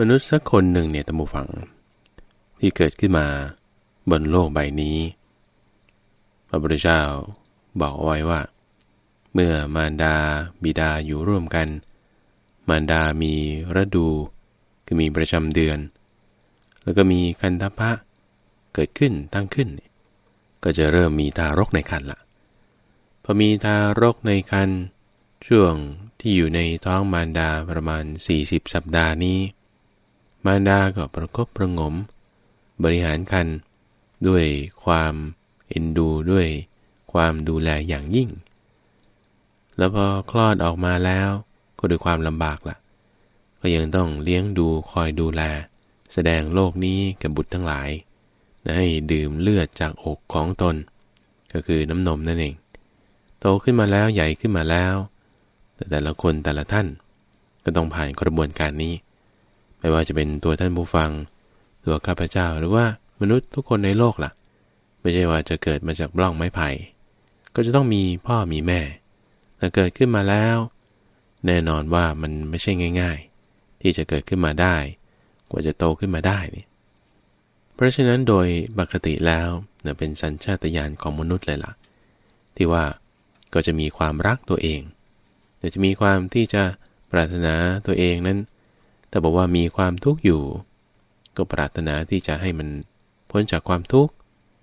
มนุษย์สักคนหนึ่งเนี่ยตมูฟัง ที่เกิดขึ้นมาบนโลกใบนี้ พระพุทธเจ้าบอกเอาไว้ว่า เมื่อมารดาบิดาอยู่ร่วมกัน มารดามีฤดูคือมีประจำเดือน แล้วก็มีคันธพะเกิดขึ้นตั้งขึ้น ก็จะเริ่มมีทารกในครรภ์ละพอมีทารกในครรภ์ช่วงที่อยู่ในท้องมารดาประมาณ 40 สัปดาห์นี้ มารดาก็ประคบประงม บริหารคันด้วยความเอ็นดูด้วยความดูแลอย่างยิ่ง แล้วพอคลอดออกมาแล้วก็ด้วยความลำบากละ่ะ ก็ยังต้องเลี้ยงดูคอยดูแล แสดงโลกนี้กับบุตรทั้งหลาย ให้ดื่มเลือดจากอกของตน ก็คือน้ำนมนั่นเอง โตขึ้นมาแล้วใหญ่ขึ้นมาแล้ว แต่แต่ละคนแต่ละท่าน ก็ต้องผ่านกระบวนการนี้ ไม่ว่าจะเป็นตัวท่านผู้ฟัง ตัวข้าพเจ้าหรือว่ามนุษย์ทุกคนในโลกล่ะ ไม่ใช่ว่าจะเกิดมาจากบล่องไม้ไผ่ก็จะต้องมีพ่อมีแม่แต่เกิดขึ้นมาแล้ว แน่นอนว่ามันไม่ใช่ง่าย ๆ ที่จะเกิดขึ้นมาได้ กว่าจะโตขึ้นมาได้นี่เพราะฉะนั้นโดยปกติแล้วเนี่ยเป็นสัญชาตญาณของมนุษย์เลยล่ะ ที่ว่าก็จะมีความรักตัวเองจะมีความที่จะปรารถนาตัวเองนั้น แต่บอกว่ามีความทุกข์อยู่ ก็ปรารถนาที่จะให้มันพ้นจากความทุกข์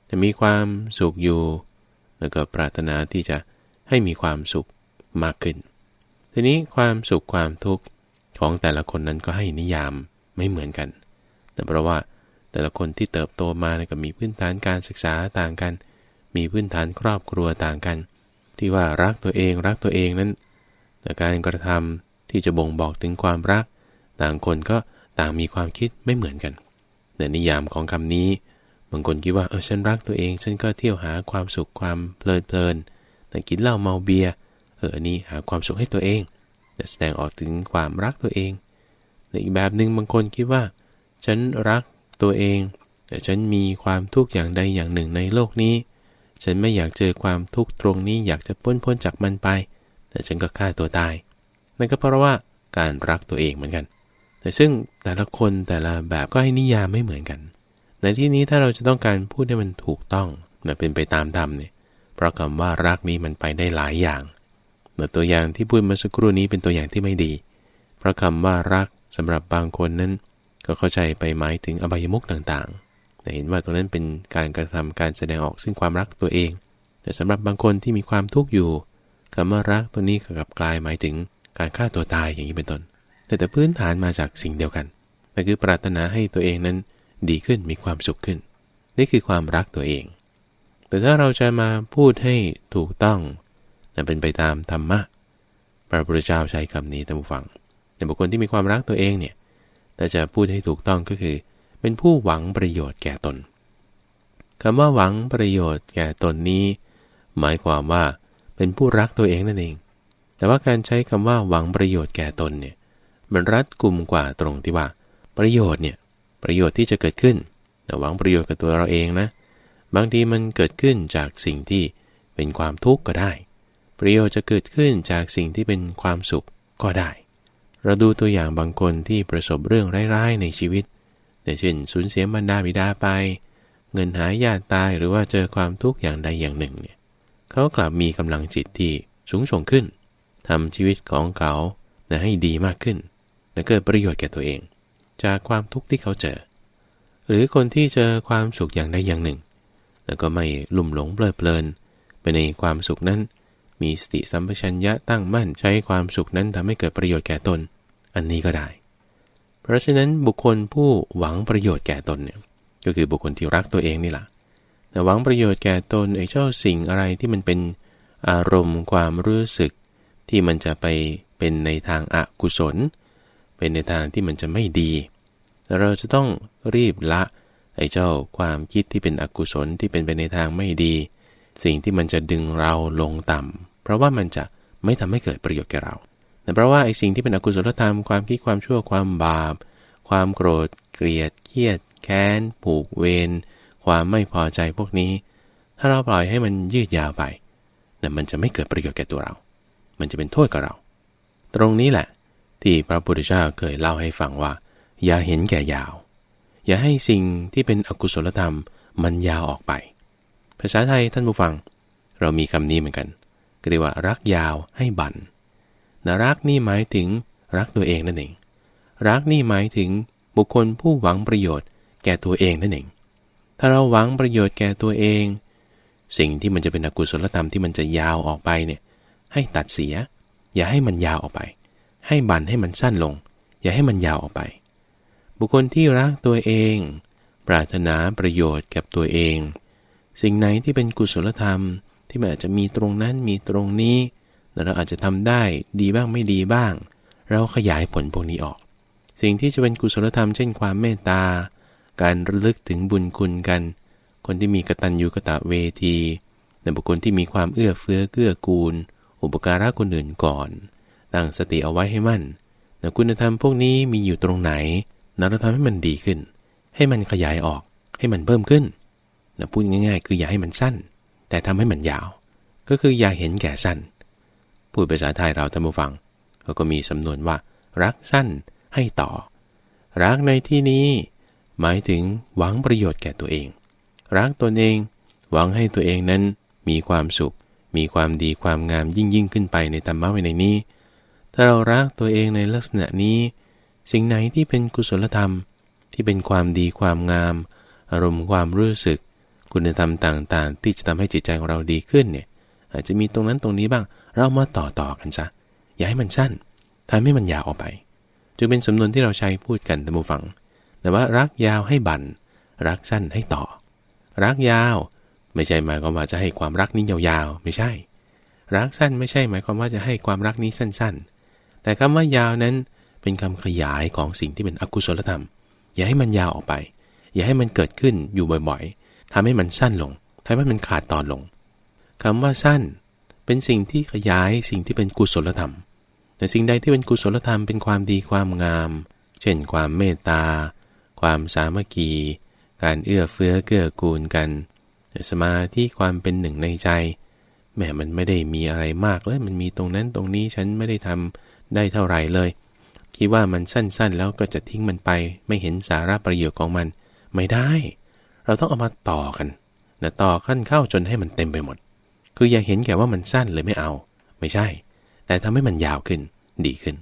จะมีความสุขอยู่ แล้วก็ปรารถนาที่จะให้มีความสุขมากขึ้น ทีนี้ความสุขความทุกข์ของแต่ละคนนั้นก็ให้นิยามไม่เหมือนกัน แต่เพราะว่าแต่ละคนที่เติบโตมาก็มีพื้นฐานการศึกษาต่างกัน มีพื้นฐานครอบครัวต่างกัน ที่ว่ารักตัวเองรักตัวเองนั้นแต่การกระทำที่จะบ่งบอกถึงความรัก ต่างคนก็ต่างมีความคิดไม่เหมือนกันในนิยามของคำนี้บางคนคิดว่าเออฉันรักตัวเอง ฉันก็เที่ยวหาความสุขความเพลิดเพลิน แต่กินเหล้าเมาเบียเอออันนี้หาความสุขให้ตัวเองแต่แสดงออกถึงความรักตัวเองในอีกแบบหนึ่งบางคนคิดว่า ฉันรักตัวเองแต่ฉันมีความทุกข์อย่างใดอย่างหนึ่งในโลกนี้ ฉันไม่อยากเจอความทุกข์ตรงนี้อยากจะพ้นพ้นจากมันไป แต่ฉันก็ฆ่าตัวตาย นั่นก็เพราะว่าการรักตัวเองเหมือนกัน แต่ซึ่งแต่ละคนแต่ละแบบก็ให้นิยามไม่เหมือนกัน ในที่นี้ถ้าเราจะต้องการพูดให้มันถูกต้องนะเป็นไปตามธรรมเนี่ยเพราะคำว่ารักนี้มันไปได้หลายอย่างแต่ตัวอย่างที่พูดมาสักครู่นี้เป็นตัวอย่างที่ไม่ดี เพราะคำว่ารักสำหรับบางคนนั้น ก็เข้าใจไปหมายถึงอบายมุกต่างๆ แต่เห็นว่าตรงนั้นเป็นการกระทำการแสดงออกซึ่งความรักตัวเอง แต่สำหรับบางคนที่มีความทุกข์อยู่คำว่ารักตัวนี้กับกลายหมายถึงการฆ่าตัวตายอย่างนี้เป็นต้น แต่แต่พื้นฐานมาจากสิ่งเดียวกันนั่นคือปรารถนาให้ตัวเองนั้นดีขึ้นมีความสุขขึ้น นี่คือความรักตัวเอง แต่ถ้าเราจะมาพูดให้ถูกต้องนั่นเป็นไปตามธรรมะพระพุทธเจ้าใช้คำนี้ท่านผู้ฟังแต่บุคคลที่มีความรักตัวเองเนี่ยแต่จะพูดให้ถูกต้องก็คือ เป็นผู้หวังประโยชน์แก่ตนคำว่าหวังประโยชน์แก่ตนนี้ หมายความว่าเป็นผู้รักตัวเองนั่นเอง แต่ว่าการใช้คำว่าหวังประโยชน์แก่ตนเนี่ย มันรัดกุมกว่าตรงที่ว่า ประโยชน์เนี่ยประโยชน์ที่จะเกิดขึ้นแต่หวังประโยชน์กับตัวเราเองนะ บางทีมันเกิดขึ้นจากสิ่งที่เป็นความทุกข์ก็ได้ ประโยชน์จะเกิดขึ้นจากสิ่งที่เป็นความสุขก็ได้ เราดูตัวอย่างบางคนที่ประสบเรื่องร้ายๆในชีวิตเช่นสูญเสียบรรดาบิดาไป เงินหายญาติตายหรือว่าเจอความทุกข์อย่างใดอย่างหนึ่งเนี่ยเขากลับมีกำลังจิตที่สูงส่งขึ้นทำชีวิตของเขาให้ดีมากขึ้น และเกิดประโยชน์แก่ตัวเอง จากความทุกข์ที่เขาเจอ หรือคนที่เจอความสุขอย่างใดอย่างหนึ่ง แล้วก็ไม่ลุ่มหลงเพลิดเพลินไปในความสุขนั้น มีสติสัมปชัญญะตั้งมั่นใช้ความสุขนั้นทำให้เกิดประโยชน์แก่ตน อันนี้ก็ได้ เพราะฉะนั้นบุคคลผู้หวังประโยชน์แก่ตนเนี่ยก็คือบุคคลที่รักตัวเองนี่แหละแต่หวังประโยชน์แก่ตนไอ้เจ้าสิ่งอะไรที่มันเป็นอารมณ์ความรู้สึก ที่มันจะไปเป็นในทางอากุศล เป็นในทางที่มันจะไม่ดี เราจะต้องรีบละไอ้เจ้าความคิดที่เป็นอกุศลที่เป็นไปในทางไม่ดี สิ่งที่มันจะดึงเราลงต่ำเพราะว่ามันจะไม่ทำให้เกิดประโยชน์แก่เราแต่เพราะว่าไอ้สิ่งที่เป็นอกุศลธรรมความคิดความชั่วความบาป ความโกรธ เกลียดเครียด แค้น ผูกเวรความไม่พอใจพวกนี้ ถ้าเราปล่อยให้มันยืดยาวไปนั่นมันจะไม่เกิดประโยชน์แก่ตัวเรา มันจะเป็นโทษกับเรา ตรงนี้แหละ ที่พระพุทธเจ้าเคยเล่าให้ฟังว่า อย่าเห็นแก่ยาว อย่าให้สิ่งที่เป็นอกุศลธรรมมันยาวออกไป ภาษาไทยท่านผู้ฟัง เรามีคำนี้เหมือนกันเรียกว่ารักยาวให้บันนะรักนี่หมายถึงรักตัวเองนั่นเอง รักนี่หมายถึงบุคคลผู้หวังประโยชน์แก่ตัวเองนั่นเอง ถ้าเราหวังประโยชน์แก่ตัวเอง สิ่งที่มันจะเป็นอกุศลธรรมที่มันจะยาวออกไปเนี่ยให้ตัดเสีย อย่าให้มันยาวออกไป ให้บันให้มันสั้นลง อย่าให้มันยาวออกไป บุคคลที่รักตัวเอง ปรารถนาประโยชน์กับตัวเอง สิ่งไหนที่เป็นกุศลธรรม ที่มันอาจจะมีตรงนั้นมีตรงนี้เราอาจจะทำได้ดีบ้างไม่ดีบ้าง เราขยายผลพวกนี้ออก สิ่งที่จะเป็นกุศลธรรมเช่นความเมตตา การระลึกถึงบุญคุณกัน คนที่มีกตัญญูกตะเวทีในบุคคลที่มีความเอื้อเฟื้อเกื้อกูล อุปการะคนอื่นก่อน ตั้งสติเอาไว้ให้มั่นแต่คุณธรรมพวกนี้มีอยู่ตรงไหนเราทำให้มันดีขึ้น ให้มันขยายออก ให้มันเพิ่มขึ้นนะพูดง่ายๆ คืออย่าให้มันสั้น แต่ทำให้มันยาว ก็คืออย่าเห็นแก่สั้น พูดภาษาไทยเราท่านผู้ฟังเขาก็มีสำนวนว่า รักสั้นให้ต่อ รักในที่นี้ หมายถึงหวังประโยชน์แก่ตัวเอง รักตนเอง หวังให้ตัวเองนั้นมีความสุข มีความดีความงามยิ่งยิ่งขึ้นไปในธรรมะไว้ในนี้ ถ้าเรารักตัวเองในลักษณะนี้ สิ่งไหนที่เป็นกุศลธรรม ที่เป็นความดีความงาม อารมณ์ความรู้สึก คุณธรรมต่างๆ ที่จะทำให้จิตใจของเราดีขึ้นเนี่ยอาจจะมีตรงนั้นตรงนี้บ้าง เรามาต่อต่อกันซะอย่าให้มันสั้นทำให้มันยาวออกไป จึงเป็นสำนวนที่เราใช้พูดกันท่านผู้ฟัง แต่ว่ารักยาวให้บันรักสั้นให้ต่อ รักยาว ไม่ใช่หมายความว่าจะให้ความรักนี้ยาวๆ ไม่ใช่ รักสั้นไม่ใช่หมายความว่าจะให้ความรักนี้สั้นๆ แต่คำว่ายาวนั้นเป็นคำขยายของสิ่งที่เป็นอกุศลธรรม อย่าให้มันยาวออกไป อย่าให้มันเกิดขึ้นอยู่บ่อยๆทำให้มันสั้นลงทำให้มันขาดตอนลงคำว่าสั้น เป็นสิ่งที่ขยายสิ่งที่เป็นกุศลธรรม แต่สิ่งใดที่เป็นกุศลธรรมเป็นความดีความงาม เช่น ความเมตตา ความสามัคคี การเอื้อเฟื้อเกื้อกูลกัน สมาธิความเป็นหนึ่งในใจแม้มันไม่ได้มีอะไรมากเลยมันมีตรงนั้นตรงนี้ฉันไม่ได้ทำ ได้เท่าไหร่เลย คิดว่ามันสั้นๆ แล้วก็จะทิ้งมันไป ไม่เห็นสาระประโยชน์ของมัน ไม่ได้ เราต้องเอามาต่อกันนะต่อขั้นเข้าจนให้มันเต็มไปหมด คืออย่าเห็นแก่ว่ามันสั้นเลยไม่เอา ไม่ใช่ แต่ทำให้มันยาวขึ้น ดีขึ้น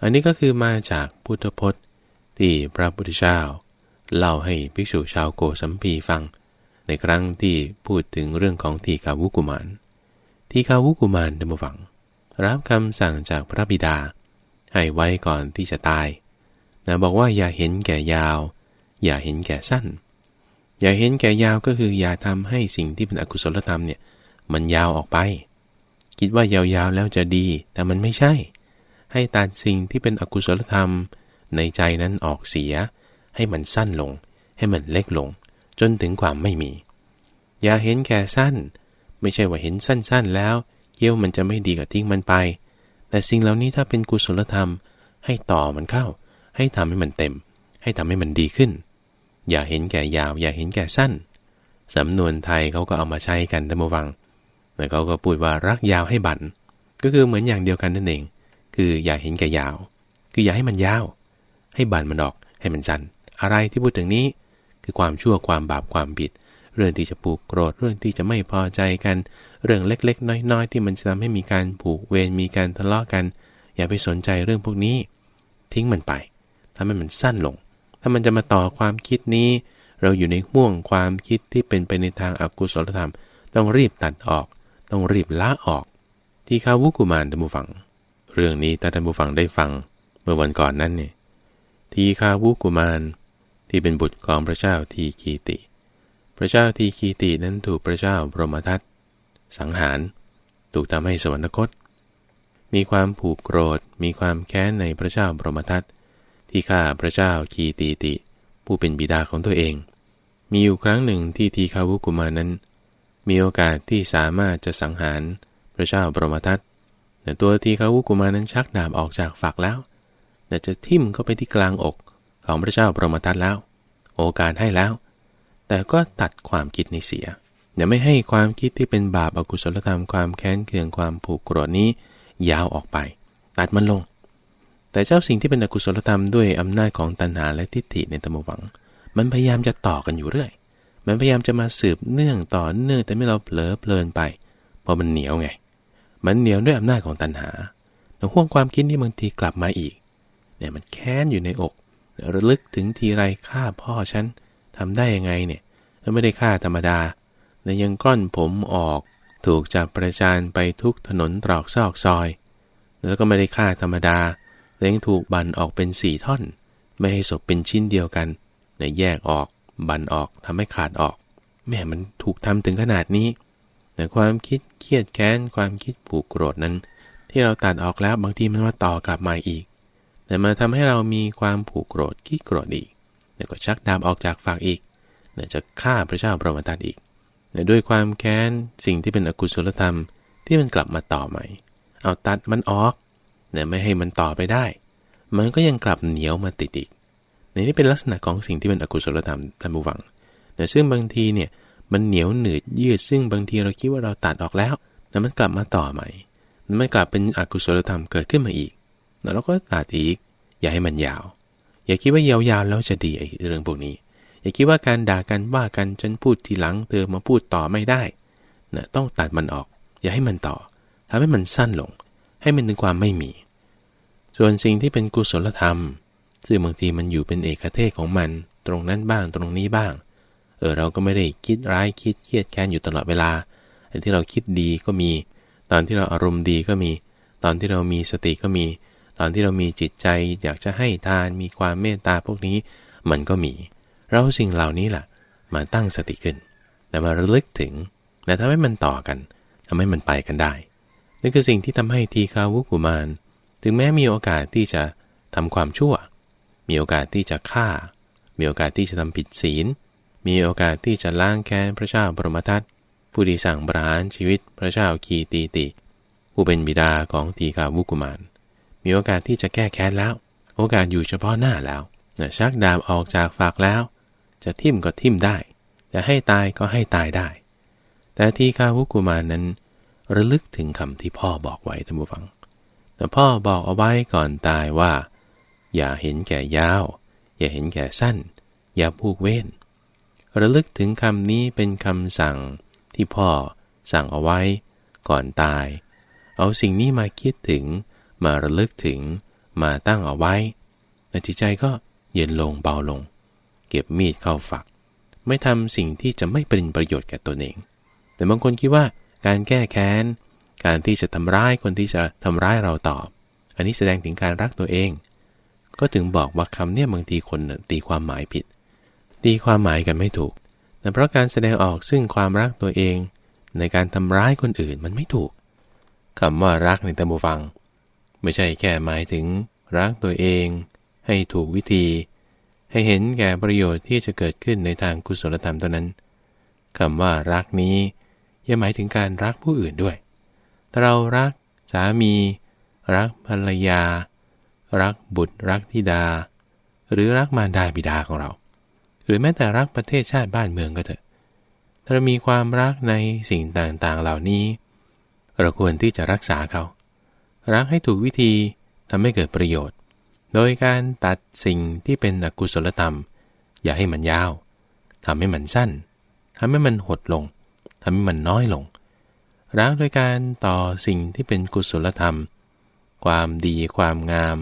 อันนี้ก็คือมาจากพุทธพจน์ที่พระพุทธเจ้าเล่าให้ภิกษุชาวโกสัมพีฟัง ในครั้งที่พูดถึงเรื่องของทีคาวุกุมารทีคาวุกุมารเดมฟัง รับคำสั่งจากพระบิดา ให้ไว้ก่อนที่จะตายนะบอกว่าอย่าเห็นแก่ยาว อย่าเห็นแก่สั้น อย่าเห็นแก่ยาวก็คืออย่าทำให้สิ่งที่เป็นอกุศลธรรมเนี่ยมันยาวออกไป คิดว่ายาวๆแล้วจะดี แต่มันไม่ใช่ ให้ตัดสิ่งที่เป็นอกุศลธรรม ในใจนั้นออกเสีย ให้มันสั้นลง ให้มันเล็กลง จนถึงความไม่มี อย่าเห็นแค่สั้น ไม่ใช่ว่าเห็นสั้นๆแล้ว เกี่ยวมันจะไม่ดีกับทิ้งมันไป แต่สิ่งเหล่านี้ถ้าเป็นกุศลธรรม ให้ต่อมันเข้า ให้ทำให้มันเต็ม ให้ทำให้มันดีขึ้น อย่าเห็นแก่ยาว อย่าเห็นแก่สั้น สำนวนไทยเขาก็เอามาใช้กันท่านผู้ฟังแต่เขาก็พูดว่ารักยาวให้บันก็คือเหมือนอย่างเดียวกันนั่นเอง คืออย่าเห็นแก่ยาว คืออย่าให้มันยาว ให้บันมันออก ให้มันสั้นอะไรที่พูดถึงนี้ คือความชั่วความบาปความผิด เรื่องที่จะปลูกโกรธเรื่องที่จะไม่พอใจกัน เรื่องเล็กๆ น้อยๆ ที่มันจะทำให้มีการผูกเวรมีการทะเลาะกัน อย่าไปสนใจเรื่องพวกนี้ ทิ้งมันไปทำให้มันสั้นลง ถ้ามันจะมาต่อความคิดนี้ เราอยู่ในห่วงความคิดที่เป็นไปในทางอากุศลธรรม ต้องรีบตัดออก ต้องรีบละออก ที่คาวุกุมารท่านผู้ฟัง เรื่องนี้ถ้าท่านผู้ฟังได้ฟัง เมื่อวันก่อนนั้นเนี่ยทีคาวุกุมารที่เป็นบุตรของพระเจ้าทีคีติ พระเจ้าทีคีตินั้นถูกพระเจ้าบรมทัตสังหาร ถูกทำให้สวรรคต มีความผูกโกรธ มีความแค้นในพระเจ้าบรมทัตที่ฆ่าพระเจ้าคีตีติ ผู้เป็นบิดาของตัวเอง มีอยู่ครั้งหนึ่งที่ทีคาวุกุมานั้น มีโอกาสที่สามารถจะสังหารพระเจ้าบรมทัตแต่ตัวทีฆาวุกุมานั้นชักดาบออกจากฝักแล้วแต่จะทิ่มเข้าไปที่กลางอกของพระเจ้าบรมทัตแล้ว โอกาสให้แล้ว แต่ก็ตัดความคิดในเสีย อย่าไม่ให้ความคิดที่เป็นบาปอกุศลธรรมความแค้นเคืองความผูกโกรธนี้ ยาวออกไป ตัดมันลง แต่เจ้าสิ่งที่เป็นอกุศลธรรมด้วยอำนาจของตัณหาและทิฏฐิในตมวัง มันพยายามจะต่อกันอยู่เรื่อย มันพยายามจะมาสืบเนื่องต่อเนื่องแต่ไม่เราเผลอเพลินไป เพราะมันเหนียวไง มันเหนียวด้วยอำนาจของตัณหาแต่ห่วงความคิดนี่บางทีกลับมาอีก เนี่ยมันแค้นอยู่ในอกระลึกถึงทีไรฆ่าพ่อฉัน ทำได้ยังไงเนี่ยแล้วไม่ได้ฆ่าธรรมดาแต่ยังกล้อนผมออกถูกจับประจานไปทุกถนนตรอกซอกซอย แล้วก็ไม่ได้ฆ่าธรรมดาแต่ยังถูกบันออกเป็นสี่ท่อน ไม่ให้ศพเป็นชิ้นเดียวกันในแยกออกบันออกทำให้ขาดออกแม่มันถูกทำถึงขนาดนี้ แต่ความคิดเครียดแค้นความคิดผูกโกรธนั้น ที่เราตัดออกแล้วบางทีมันมาต่อกลับมาอีก แต่มาทำให้เรามีความผูกโกรธขี้โกรธอีก แล้วก็ชักดาบออกจากฝั่งอีกเนี่ยจะฆ่าพระเจ้าปรมาตถอีกเนี่ยด้วยความแค้นสิ่งที่เป็นอกุศลธรรมที่มันกลับมาต่อใหม่ เอาตัดมันออกเนี่ยไม่ให้มันต่อไปได้ มันก็ยังกลับเหนียวมาติดอีกในนี้เป็นลักษณะของสิ่งที่เป็นอกุศลธรรมท่านผู้ฟังแต่ซึ่งบางทีเนี่ยมันเหนียวหนืดยืดซึ่งบางทีเราคิดว่าเราตัดออกแล้วแต่มันกลับมาต่อใหม่ มันกลับเป็นอกุศลธรรมเกิดขึ้นมาอีก แล้วเราก็ตัดอีก อย่าให้มันยาว อย่าคิดว่ายาวๆแล้วจะดีไอ้เรื่องพวกนี้ อย่าคิดว่าการด่ากันว่ากันฉันพูดทีหลัง เธอมาพูดต่อไม่ได้นะต้องตัดมันออก อย่าให้มันต่อทำให้มันสั้นลง ให้มันถึงความไม่มี ส่วนสิ่งที่เป็นกุศลธรรม ซึ่งบางทีมันอยู่เป็นเอกเทศของมัน ตรงนั้นบ้างตรงนี้บ้าง เออเราก็ไม่ได้คิดร้ายคิดเครียดแค้นอยู่ตลอดเวลาไอ้ที่เราคิดดีก็มี ตอนที่เราอารมณ์ดีก็มี ตอนที่เรามีสติก็มี ตอนที่เรามีจิตใจอยากจะให้ทานมีความเมตตาพวกนี้ มันก็มี เราสิ่งเหล่านี้แหละมาตั้งสติขึ้น แต่มาระลึกถึงแต่ทำให้มันต่อกันทำให้มันไปกันได้นั่นคือสิ่งที่ทำให้ทีคาวุกุมาร ถึงแม้มีโอกาสที่จะทำความชั่ว มีโอกาสที่จะฆ่า มีโอกาสที่จะทำผิดศีล มีโอกาสที่จะล้างแค้นพระเจ้าบรมทัตผู้ที่สั่งประหารชีวิตพระเจ้าคีตีติ ผู้เป็นบิดาของทีกาวุกุมาร มีโอกาสที่จะแก้แค้นแล้ว โอกาสอยู่เฉพาะหน้าแล้วนะชักดาบออกจากฝากแล้ว จะทิ่มก็ทิ่มได้ จะให้ตายก็ให้ตายได้ แต่ทีกาวุกุมานั้น ระลึกถึงคำที่พ่อบอกไว้ท่านผู้ฟัง แต่พ่อบอกเอาไว้ก่อนตายว่า อย่าเห็นแก่ยาว อย่าเห็นแก่สั้น อย่าพูกเว้น ระลึกถึงคำนี้เป็นคำสั่งที่พ่อสั่งเอาไว้ ก่อนตาย เอาสิ่งนี้มาคิดถึง มาระลึกถึงมาตั้งเอาไว้ในจิตใจก็เย็นลงเบาลง เก็บมีดเข้าฝัก ไม่ทำสิ่งที่จะไม่เป็นประโยชน์แก่ตนเอง แต่บางคนคิดว่าการแก้แค้น การที่จะทำร้ายคนที่จะทำร้ายเราตอบ อันนี้แสดงถึงการรักตัวเอง ก็ถึงบอกว่าคำเนี่ยบางทีคนตีความหมายผิด ตีความหมายกันไม่ถูกแต่เพราะการแสดงออกซึ่งความรักตัวเอง ในการทำร้ายคนอื่นมันไม่ถูกคำว่ารักในตามบูฟัง ไม่ใช่แค่หมายถึงรักตัวเอง ให้ถูกวิธี ให้เห็นแก่ประโยชน์ที่จะเกิดขึ้นในทางกุศลธรรมเท่านั้นคำว่ารักนี้ยังหมายถึงการรักผู้อื่นด้วย เรารักสามี รักภรรยา รักบุตรรักธิดา หรือรักมารดาบิดาของเรา หรือแม้แต่รักประเทศชาติบ้านเมืองก็เถอะถ้าเรามีความรักในสิ่งต่างๆเหล่านี้ เราควรที่จะรักษาเขา รักให้ถูกวิธีทำให้เกิดประโยชน์ โดยการตัดสิ่งที่เป็นอกุศลธรรม อย่าให้มันยาวทำให้มันสั้นทำให้มันหดลงทำให้มันน้อยลง รักโดยการต่อสิ่งที่เป็นกุศลธรรม ความดีความงาม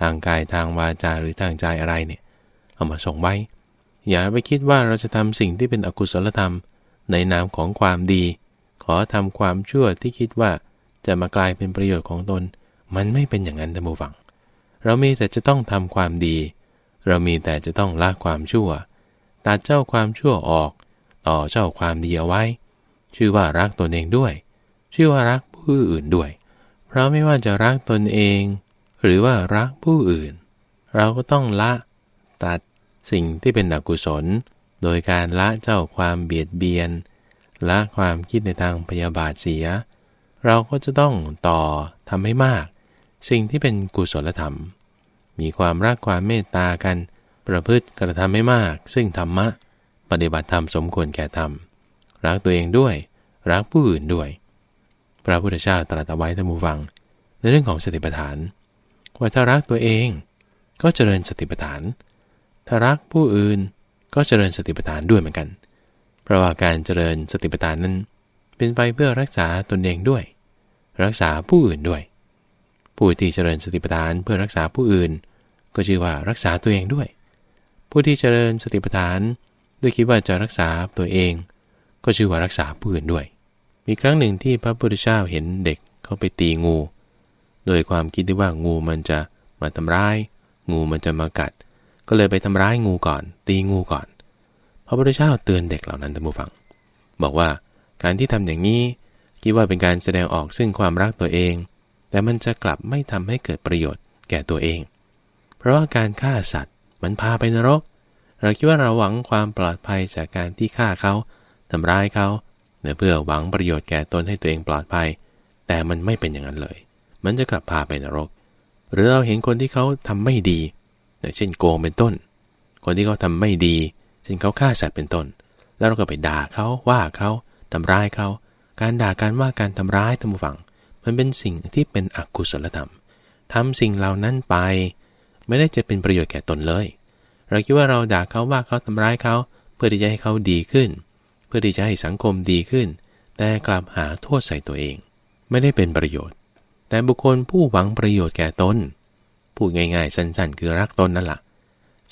ทางกายทางวาจาหรือทางใจอะไรเนี่ย เอามาส่งไว้ อย่าไปคิดว่าเราจะทำสิ่งที่เป็นอกุศลธรรม ในนามของความดี ขอทำความชั่วที่คิดว่า จะมากลายเป็นประโยชน์ของตน มันไม่เป็นอย่างนั้นท่านผู้ฟัง เรามีแต่จะต้องทำความดี เรามีแต่จะต้องละความชั่ว ตัดเจ้าความชั่วออก ต่อเจ้าความดีเอาไว้ ชื่อว่ารักตนเองด้วย ชื่อว่ารักผู้อื่นด้วย เพราะไม่ว่าจะรักตนเอง หรือว่ารักผู้อื่น เราก็ต้องละ ตัดสิ่งที่เป็นอกุศล โดยการละเจ้าความเบียดเบียน ละความคิดในทางพยาบาทเสีย เราก็จะต้องต่อทำให้มาก สิ่งที่เป็นกุศลธรรม มีความรักความเมตตากัน ประพฤติกระทำให้มาก ซึ่งธรรมะ ปฏิบัติธรรมสมควรแก่ธรรม รักตัวเองด้วย รักผู้อื่นด้วย พระพุทธเจ้าตรัสเอาไว้ท่านผู้ฟัง ในเรื่องของสติปัฏฐาน ว่าถ้ารักตัวเองก็เจริญสติปัฏฐาน ถ้ารักผู้อื่นก็เจริญสติปัฏฐานด้วยเหมือนกัน เพราะว่าการเจริญสติปัฏฐานนั้น เป็นไปเพื่อรักษาตนเองด้วย รักษาผู้อื่นด้วย ผู้ที่เจริญสติปัฏฐานเพื่อรักษาผู้อื่น ก็ชื่อว่ารักษาตัวเองด้วย ผู้ที่เจริญสติปัฏฐานด้วยคิดว่าจะรักษาตัวเอง ก็ชื่อว่ารักษาผู้อื่นด้วย มีครั้งหนึ่งที่พระพุทธเจ้าเห็นเด็กเขาไปตีงู โดยความคิดที่ว่างูมันจะมาทำร้าย งูมันจะมากัด ก็เลยไปทำร้ายงูก่อน ตีงูก่อน พระพุทธเจ้าเตือนเด็กเหล่านั้นท่านผู้ฟัง บอกว่าการที่ทำอย่างนี้ คิดว่าเป็นการแสดงออกซึ่งความรักตัวเอง แต่มันจะกลับไม่ทำให้เกิดประโยชน์แก่ตัวเอง เพราะว่าการฆ่าสัตว์มันพาไปนรก เราคิดว่าเราหวังความปลอดภัยจากการที่ฆ่าเขาทำร้ายเขาเพื่อหวังประโยชน์แก่ตนให้ตัวเองปลอดภัย แต่มันไม่เป็นอย่างนั้นเลย มันจะกลับพาไปนรก หรือเราเห็นคนที่เขาทำไม่ดี เช่นโกงเป็นต้น คนที่เขาทาไม่ดี เช่นเขาฆ่าสัตว์เป็นต้น แล้วเราก็ไปด่าเขาว่าเขาทำร้ายเขา การด่าการว่าการทำร้ายท่านผู้ฟัง มันเป็นสิ่งที่เป็นอกุศลธรรมทำสิ่งเหล่านั้นไป ไม่ได้จะเป็นประโยชน์แก่ตนเลย เราคิดว่าเราด่าเขาว่าเขาทำร้ายเขา เพื่อที่จะให้เขาดีขึ้น เพื่อที่จะให้สังคมดีขึ้น แต่กลับหาโทษใส่ตัวเอง ไม่ได้เป็นประโยชน์ แต่บุคคลผู้หวังประโยชน์แก่ตนพูดง่ายๆสั้นๆ คือรักตนนั่นแหละ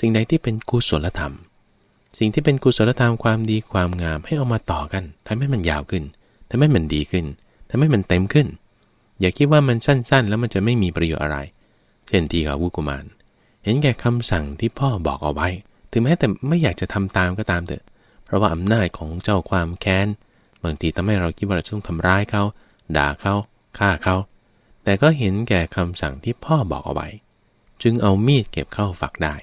สิ่งใดที่เป็นกุศลธรรม สิ่งที่เป็นกุศลธรรมความดีความงามให้เอามาต่อกันทำให้มันยาวขึ้น ทำให้มันดีขึ้นทำให้มันเต็มขึ้น อย่าคิดว่ามันสั้น ๆ แล้วมันจะไม่มีประโยชน์อะไร เช่นทีกับวุกุมาร เห็นแก่คำสั่งที่พ่อบอกเอาไว้ ถึงแม้แต่ไม่อยากจะทำตามก็ตามเถอะ เพราะว่าอำนาจของเจ้าความแค้นบางทีทำให้เราคิดว่าเราต้องทำร้ายเขา ด่าเขาฆ่าเขาแต่ก็เห็นแก่คำสั่งที่พ่อบอกเอาไว้ จึงเอามีดเก็บเข้าฝักได้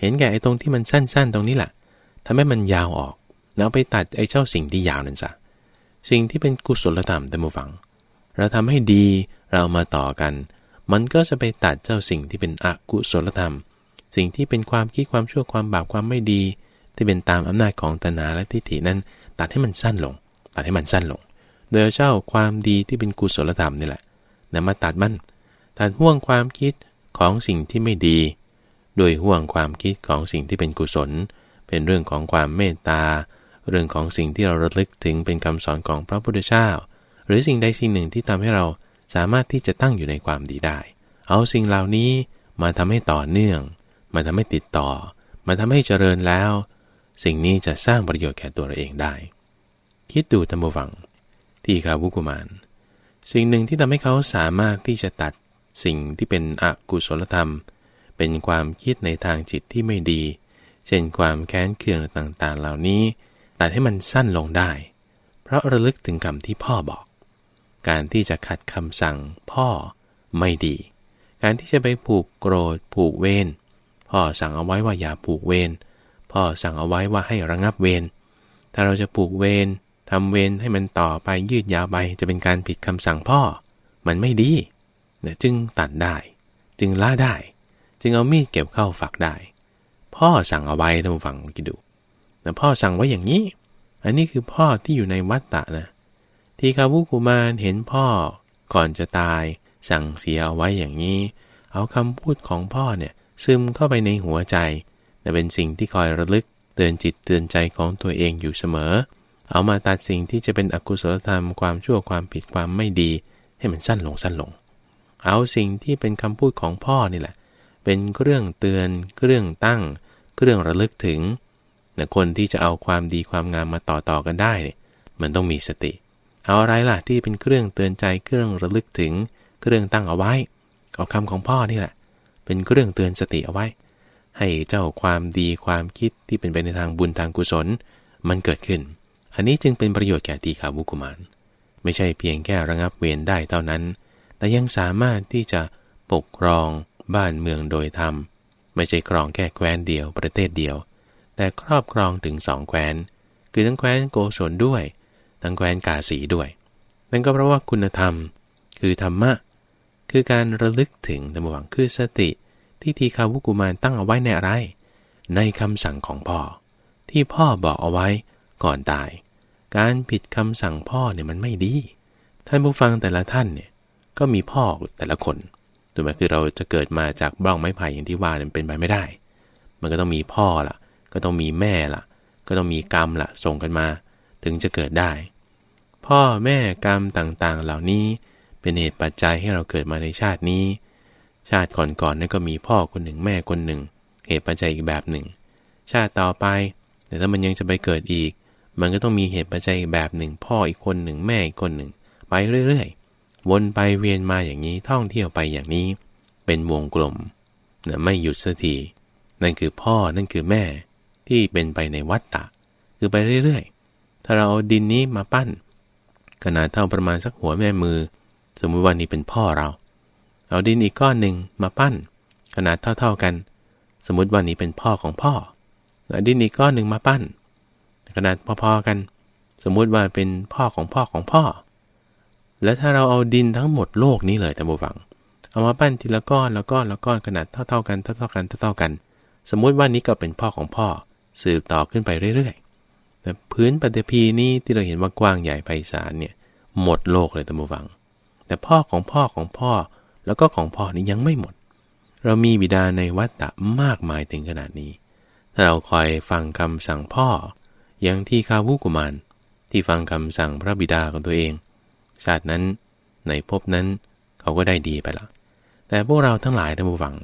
เห็นแก่ไอ้ตรงที่มันสั้น ๆ ตรงนี้แหละทำให้มันยาวออก แล้วไปตัดไอ้เจ้าสิ่งที่ยาวนั่นซะ สิ่งที่เป็นกุศลธรรมแต่มาฟัง เราทำให้ดีเรามาต่อกัน มันก็จะไปตัดเจ้าสิ่งที่เป็นอกุศลธรรม สิ่งที่เป็นความคิดความชั่วความบาปความไม่ดี ที่เป็นตามอำนาจของตนาและทิฏฐินั้น ตัดให้มันสั้นลง ตัดให้มันสั้นลง โดยเจ้าความดีที่เป็นกุศลธรรมนี่แหละนำมาตัดมันตัดห่วงความคิดของสิ่งที่ไม่ดี โดยห่วงความคิดของสิ่งที่เป็นกุศล เป็นเรื่องของความเมตตา เรื่องของสิ่งที่เราระลึกถึงเป็นคำสอนของพระพุทธเจ้า หรือสิ่งใดสิ่งหนึ่งที่ทำให้เราสามารถที่จะตั้งอยู่ในความดีได้ เอาสิ่งเหล่านี้มาทำให้ต่อเนื่อง มาทำให้ติดต่อ มาทำให้เจริญแล้ว สิ่งนี้จะสร้างประโยชน์แก่ตัวเราเองได้ คิดดูตัมบวัง ที่คาวุกุมารสิ่งหนึ่งที่ทำให้เขาสามารถที่จะตัดสิ่งที่เป็นอกุศลธรรม เป็นความคิดในทางจิตที่ไม่ดี เช่นความแค้นเคืองต่างๆ เหล่านี้ ตัดให้มันสั้นลงได้ เพราะระลึกถึงคำที่พ่อบอก การที่จะขัดคำสั่งพ่อไม่ดี การที่จะไปผูกโกรธผูกเวรพ่อสั่งเอาไว้ว่าอย่าผูกเวรพ่อสั่งเอาไว้ว่าให้ระงับเวรถ้าเราจะผูกเวรทำเวรให้มันต่อไปยืดยาวไปจะเป็นการผิดคำสั่งพ่อ มันไม่ดีเนี่ยจึงตัดได้ จึงล่าได้ จึงเอามีดเก็บเข้าฝักได้ พ่อสั่งเอาไว้ท่านฟังกิดู แต่พ่อสั่งไว้อย่างนี้ อันนี้คือพ่อที่อยู่ในวัฏฏะนะที่คาวุกุมารเห็นพ่อก่อนจะตาย สั่งเสียเอาไว้อย่างนี้ เอาคำพูดของพ่อเนี่ยซึมเข้าไปในหัวใจแต่เป็นสิ่งที่คอยระลึกเตือนจิตเตือนใจของตัวเองอยู่เสมอ เอามาตัดสิ่งที่จะเป็นอกุศลธรรมความชั่วความผิดความไม่ดี ให้มันสั้นลงสั้นลง เอาสิ่งที่เป็นคำพูดของพ่อนี่แหละ เป็นเครื่องเตือนเครื่องตั้ง เครื่องระลึกถึง นะคนที่จะเอาความดีความงามมาต่อต่อกันได้เนี่ยมันต้องมีสติ เอาอะไรล่ะที่เป็นเครื่องเตือนใจเครื่องระลึกถึง เครื่องตั้งเอาไว้เอาคำของพ่อนี่แหละ เป็นเครื่องเตือนสติเอาไว้ ให้เจ้าความดีความคิดที่เป็นไปในทางบุญทางกุศล มันเกิดขึ้น อันนี้จึงเป็นประโยชน์แก่ตีขาบุกุมารไม่ใช่เพียงแค่ระงับเวรได้เท่านั้น แต่ยังสามารถที่จะปกครองบ้านเมืองโดยธรรม ไม่ใช่ครองแค่แคว้นเดียวประเทศเดียว แต่ครอบครองถึงสองแคว้น คือทั้งแคว้นโกศลด้วย ทั้งแคว้นกาสีด้วย นั่นก็เพราะว่าคุณธรรม คือธรรมะ คือการระลึกถึงธรรมวังคือสติ ที่ทีคาวุกุมารตั้งเอาไว้ในอะไร ในคำสั่งของพ่อ ที่พ่อบอกเอาไว้ก่อนตาย การผิดคำสั่งพ่อเนี่ยมันไม่ดี ท่านผู้ฟังแต่ละท่านเนี่ยก็มีพ่อแต่ละคนถูกไหมคือเราจะเกิดมาจากบ้องไม้ไผ่อย่างที่ว่าเนี่ยเป็นไปไม่ได้ มันก็ต้องมีพ่อล่ะ ก็ต้องมีแม่ล่ะ ก็ต้องมีกรรมล่ะ ส่งกันมา ถึงจะเกิดได้ พ่อแม่กรรมต่างๆ เหล่านี้เป็นเหตุปัจจัยให้เราเกิดมาในชาตินี้ ชาติก่อนๆนั่นก็มีพ่อคนหนึ่งแม่คนหนึ่ง เหตุปัจจัยอีกแบบหนึ่ง ชาติต่อไป แต่ถ้ามันยังจะไปเกิดอีก มันก็ต้องมีเหตุปัจจัยอีกแบบหนึ่ง พ่ออีกคนหนึ่งแม่อีกคนหนึ่ง ไปเรื่อยๆ วนไปเวียนมาอย่างนี้ท่องเที่ยวไปอย่างนี้ เป็นวงกลมนะไม่หยุดสักทีนั่นคือพ่อนั่นคือแม่ ที่เป็นไปในวัฏฏะคือไปเรื่อยๆ ถ้าเราเอาดินนี้มาปั้น ขนาดเท่าประมาณสักหัวแม่มือ สมมติว่านี่เป็นพ่อเรา เอาดินอีกก้อนหนึ่งมาปั้น ขนาดเท่าๆกัน สมมติว่านี้เป็นพ่อของพ่อเอาดินอีกก้อนหนึ่งมาปั้น ขนาดพอๆกัน สมมุติว่าเป็นพ่อของพ่อของพ่อ แล้วถ้าเราเอาดินทั้งหมดโลกนี้เลยท่านผู้ฟังเอามาปั้นทีละก้อนละก้อนละก้อนขนาดเท่าๆกันเท่าๆกันเท่าๆกัน สมมุติว่านี้ก็เป็นพ่อของพ่อ สืบต่อขึ้นไปเรื่อยๆแต่พื้นปฏิพีนี้ที่เราเห็นว่ากว้างใหญ่ไพศาลเนี่ยหมดโลกเลยท่านผู้ฟัง แต่พ่อของพ่อของพ่อแล้วก็ของพ่อนี้ยังไม่หมด เรามีบิดาในวัฏฏะมากมายถึงขนาดนี้ ถ้าเราคอยฟังคำสั่งพ่อ อย่างที่คาวุกุมารที่ฟังคำสั่งพระบิดาของตัวเอง ชาตินั้นในภพนั้นเขาก็ได้ดีไปละ แต่พวกเราทั้งหลายท่านผู้ฟัง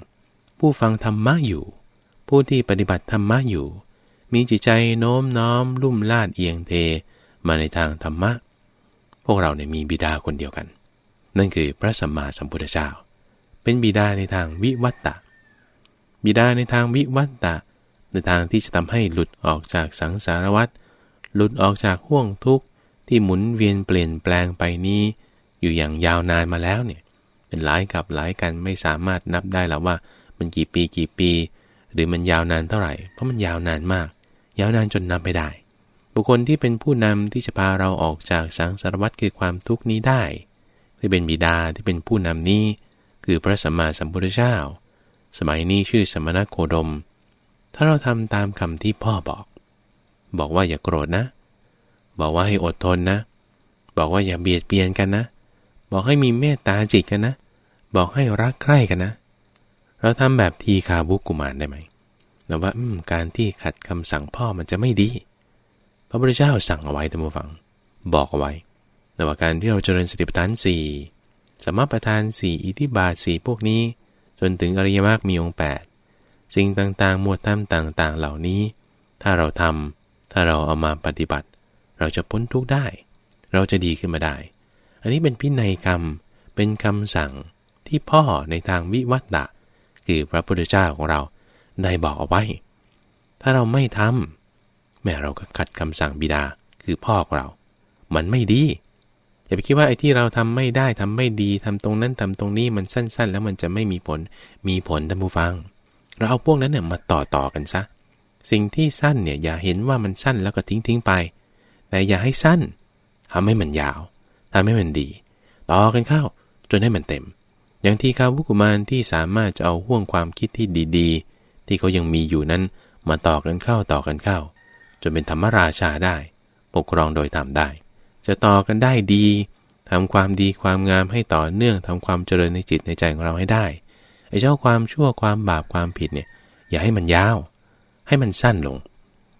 ผู้ฟังธรรมะอยู่ ผู้ที่ปฏิบัติธรรมะอยู่ มีจิตใจโน้มน้อมลุ่มลาดเอียงเทมาในทางธรรมะ พวกเราเนี่ยมีบิดาคนเดียวกัน นั่นคือพระสัมมาสัมพุทธเจ้า เป็นบิดาในทางวิวัตตะ บิดาในทางวิวัตตะ ในทางที่จะทำให้หลุดออกจากสังสารวัฏหลุดออกจากห่วงทุกข์ที่หมุนเวียนเปลี่ยนแปลงไปนี้ อยู่อย่างยาวนานมาแล้วเนี่ยเป็นหลายกับหลายกันไม่สามารถนับได้แล้วว่ามันกี่ปีกี่ปี หรือมันยาวนานเท่าไหร่ เพราะมันยาวนานมาก ยาวนานจนนับไม่ได้ บุคคลที่เป็นผู้นำที่จะพาเราออกจากสังสารวัฏคือความทุกข์นี้ได้ ที่เป็นบิดาที่เป็นผู้นำนี้ คือพระสัมมาสัมพุทธเจ้า สมัยนี้ชื่อสมณโคดม ถ้าเราทำตามคำที่พ่อบอก บอกว่าอย่าโกรธนะ บอกว่าให้อดทนนะ บอกว่าอย่าเบียดเบียนกันนะ บอกให้มีเมตตาจิตกันนะ บอกให้รักใคร่กันนะ เราทำแบบทีคาบุกุมารได้ไหม แต่ว่าการที่ขัดคำสั่งพ่อมันจะไม่ดี พระพุทธเจ้าสั่งเอาไว้ท่านผู้ฟัง บอกเอาไว้แต่ว่าการที่เราเจริญสติปัฏฐานสี่สมปัฏฐานสี่อิทิบาทสี่พวกนี้ จนถึงอริยมรรคมีองค์แปดสิ่งต่างๆ หมวดธรรมต่างๆ เหล่านี้ ถ้าเราทำถ้าเราเอามาปฏิบัติ เราจะพ้นทุกข์ได้ เราจะดีขึ้นมาได้ อันนี้เป็นพินัยกรรม เป็นคำสั่งที่พ่อในทางวิวัตตะคือพระพุทธเจ้าของเรา ได้บอกเอาไว้ ถ้าเราไม่ทำแม้เราก็ขัดคำสั่งบิดาคือพ่อของเรา มันไม่ดี อย่าไปคิดว่าไอ้ที่เราทำไม่ได้ทำไม่ดีทำตรงนั้นทำตรงนี้มันสั้น ๆ แล้วมันจะไม่มีผล มีผลท่านผู้ฟัง เราเอาพวกนั้นเนี่ยมาต่อต่อกันซะ สิ่งที่สั้นเนี่ยอย่าเห็นว่ามันสั้นแล้วก็ทิ้งทิ้งไป แต่อย่าให้สั้นทำให้มันยาวทำให้มันดี ต่อกันเข้าจนให้มันเต็ม อย่างที่คาวุกุมารที่สามารถจะเอาห่วงความคิดที่ดีๆ ที่เขายังมีอยู่นั้นมาต่อกันเข้าต่อกันเข้า จนเป็นธรรมราชาได้ ปกครองโดยธรรมได้ จะต่อกันได้ดีทำความดีความงามให้ต่อเนื่องทำความเจริญในจิตในใจของเราให้ได้ไอ้เจ้าความชั่วความบาปความผิดเนี่ยอย่าให้มันยาว ให้มันสั้นลง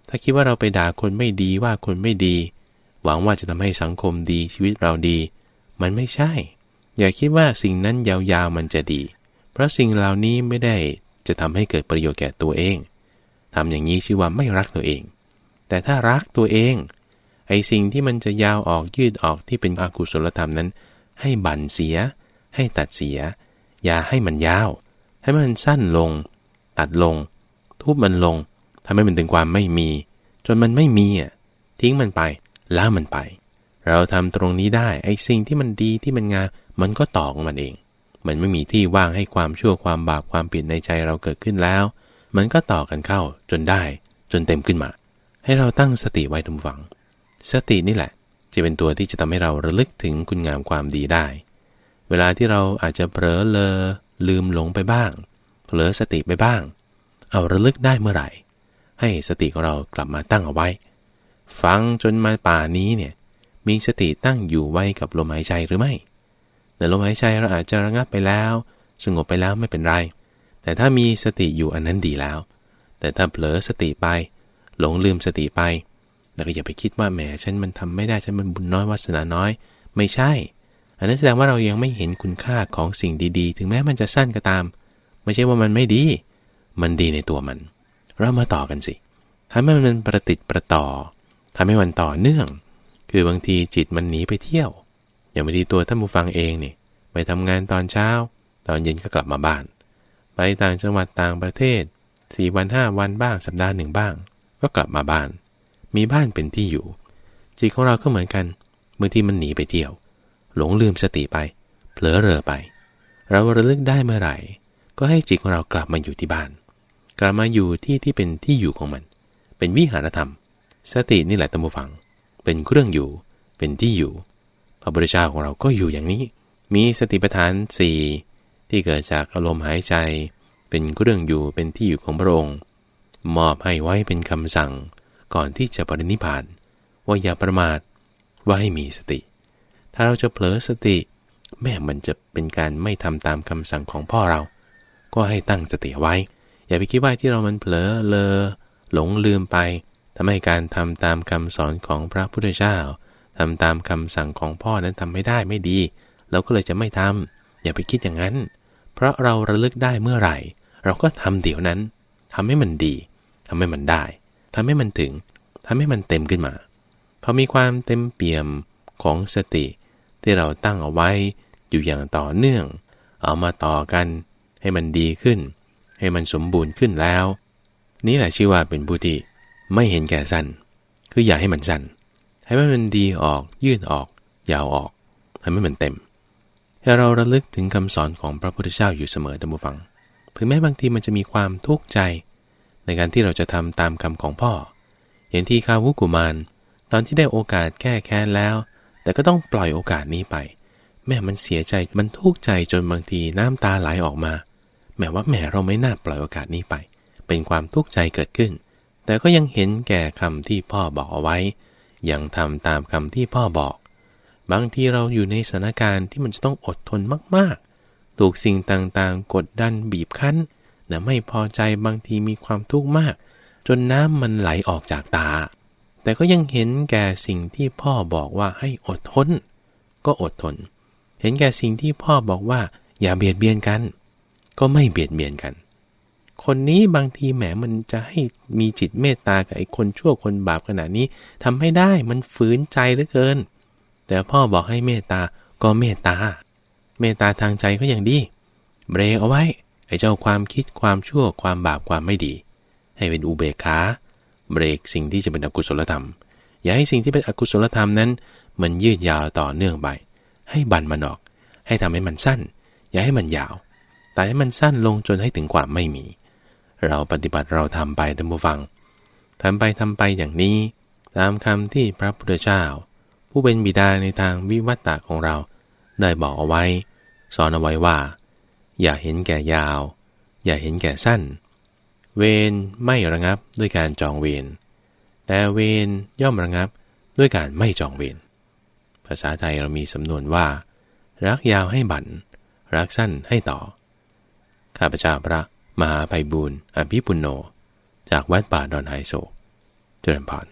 ถ้าคิดว่าเราไปด่าคนไม่ดีว่าคนไม่ดี หวังว่าจะทำให้สังคมดีชีวิตเราดี มันไม่ใช่ อย่าคิดว่าสิ่งนั้นยาวๆมันจะดี เพราะสิ่งเหล่านี้ไม่ได้ จะทำให้เกิดประโยชน์แก่ตัวเองทำอย่างนี้ชื่อว่าไม่รักตัวเอง แต่ถ้ารักตัวเองไอ้สิ่งที่มันจะยาวออกยืดออกที่เป็นอกุศลธรรมนั้น ให้บั่นเสีย ให้ตัดเสีย อย่าให้มันยาว ให้มันสั้นลง ตัดลง ทุบมันลงทำให้มันถึงความไม่มี จนมันไม่มีอะทิ้งมันไปล้ามันไป เราทำตรงนี้ได้ไอ้สิ่งที่มันดีที่มันงามมันก็ต่อของมันเอง มันไม่มีที่ว่างให้ความชั่วความบาปความผิดในใจเราเกิดขึ้นแล้ว มันก็ต่อกันเข้าจนได้ จนเต็มขึ้นมา ให้เราตั้งสติไว้ทุกฝัง สตินี่แหละ จะเป็นตัวที่จะทำให้เราระลึกถึงคุณงามความดีได้ เวลาที่เราอาจจะเผลอเลอลืมหลงไปบ้าง เผลอสติไปบ้าง เอาระลึกได้เมื่อไหร่ ให้สติของเรากลับมาตั้งเอาไว้ ฟังจนมาป่านี้เนี่ยมีสติตั้งอยู่ไว้กับลมหายใจหรือไม่ ในลมหายใจเราอาจจะระงับไปแล้ว สงบไปแล้วไม่เป็นไร แต่ถ้ามีสติอยู่อันนั้นดีแล้ว แต่ถ้าเผลอสติไป หลงลืมสติไปแล้วก็อย่าไปคิดว่าแหมฉันมันทำไม่ได้ฉันมันบุญน้อยวาสนาน้อย ไม่ใช่ อันนั้นแสดงว่าเรายังไม่เห็นคุณค่าของสิ่งดีๆ ถึงแม้มันจะสั้นก็ตาม ไม่ใช่ว่ามันไม่ดี มันดีในตัวมัน เรามาต่อกันสิทำให้มันประติดประต่อทำให้มันต่อเนื่อง คือบางทีจิตมันหนีไปเที่ยว อย่างบางทีตัวท่านผู้ฟังเองเนี่ยไปทำงานตอนเช้า ตอนเย็นก็กลับมาบ้าน ไปต่างจังหวัดต่างประเทศสี่วันห้าวันบ้างสัปดาห์หนึ่งบ้าง ก็กลับมาบ้าน มีบ้านเป็นที่อยู่ จิตของเราก็เหมือนกันบางทีมันหนีไปเที่ยว หลงลืมสติไป เผลอเรอไป เราระลึกได้เมื่อไหร่ ก็ให้จิตของเรากลับมาอยู่ที่บ้าน กลับมาอยู่ที่ที่เป็นที่อยู่ของมัน เป็นวิหารธรรม สตินี่แหละตัมบูฟัง เป็นเครื่องอยู่ เป็นที่อยู่ พระพุทธเจ้าของเราก็อยู่อย่างนี้ มีสติปัฏฐานสี่ที่เกิดจากอารมณ์หายใจ เป็นเครื่องอยู่เป็นที่อยู่ของพระองค์มอบให้ไว้เป็นคำสั่ง ก่อนที่จะปรินิพาน ว่าอย่าประมาทว่าให้มีสติ ถ้าเราจะเผลอสติ แม่มันจะเป็นการไม่ทำตามคำสั่งของพ่อเรา ก็ให้ตั้งสติไว้ อย่าไปคิดว่าที่เรามันเผลอเลอ หลงลืมไปทำให้การทำตามคำสอนของพระพุทธเจ้า ทำตามคำสั่งของพ่อนั้นทำไม่ได้ไม่ดี เราก็เลยจะไม่ทำอย่าไปคิดอย่างนั้น เพราะเราระลึกได้เมื่อไหร่ เราก็ทำเดี๋ยวนั้นทำให้มันดีทำให้มันได้ทำให้มันถึงทำให้มันเต็มขึ้นมาพอมีความเต็มเปี่ยมของสติ ที่เราตั้งเอาไว้อยู่อย่างต่อเนื่อง เอามาต่อกัน ให้มันดีขึ้น ให้มันสมบูรณ์ขึ้นแล้ว นี่แหละชื่อว่าเป็นผู้ที่ไม่เห็นแก่สั้นคืออย่าให้มันสั้น ให้มันดีออก ยืดออก ยาวออก ให้มันเต็ม ให้เราระลึกถึงคำสอนของพระพุทธเจ้าอยู่เสมอท่านผู้ฟัง ถึงแม้บางทีมันจะมีความทุกข์ใจ ในการที่เราจะทำตามคำของพ่อ อย่างที่คาวุกุมารตอนที่ได้โอกาสแก้แค้นแล้ว แต่ก็ต้องปล่อยโอกาสนี้ไป แม่มันเสียใจมันทุกข์ใจจนบางทีน้ำตาไหลออกมา แม้ว่าแม่เราไม่น่าปล่อยโอกาสนี้ไป เป็นความทุกข์ใจเกิดขึ้น แต่ก็ยังเห็นแก่คำที่พ่อบอกเอาไว้ ยังทำตามคำที่พ่อบอก บางทีเราอยู่ในสถานการณ์ที่มันจะต้องอดทนมากๆ ถูกสิ่งต่างๆ กดดันบีบคั้นแต่ไม่พอใจบางทีมีความทุกข์มาก จนน้ำมันไหลออกจากตา แต่ก็ยังเห็นแก่สิ่งที่พ่อบอกว่าให้อดทน ก็อดทน เห็นแก่สิ่งที่พ่อบอกว่า อย่าเบียดเบียนกัน ก็ไม่เบียดเบียนกัน คนนี้บางทีแหมมันจะให้มีจิตเมตตากับไอ้คนชั่วคนบาปขนาดนี้ทำให้ได้มันฝืนใจเหลือเกิน แต่พ่อบอกให้เมตตาก็เมตตา เมตตาทางใจก็อย่างดี เบรกเอาไว้ไอ้เจ้าความคิดความชั่วความบาปความไม่ดี ให้เป็นอุเบกขาเบรกสิ่งที่จะเป็นอกุศลธรรม อย่าให้สิ่งที่เป็นอกุศลธรรมนั้น มันยืดยาวต่อเนื่องไป ให้บันมันออก ให้ทำให้มันสั้น อย่าให้มันยาว แต่ให้มันสั้นลงจนให้ถึงความไม่มี เราปฏิบัติเราทำไปท่านผู้ฟังทำไปทำไปอย่างนี้ ตามคำที่พระพุทธเจ้า ผู้เป็นบิดาในทางวิวัตตะของเรา ได้บอกเอาไว้ สอนเอาไว้ว่า อย่าเห็นแก่ยาว อย่าเห็นแก่สั้น เวรไม่ระงับด้วยการจองเวรแต่เวรย่อมระงับด้วยการไม่จองเวรภาษาไทยเรามีสำนวนว่า รักยาวให้บันรักสั้นให้ต่อ ข้าพเจ้าพระ มหาไพบูรณ์อภิปุณโน จากวัดป่าดอนไฮโศกเจริญพร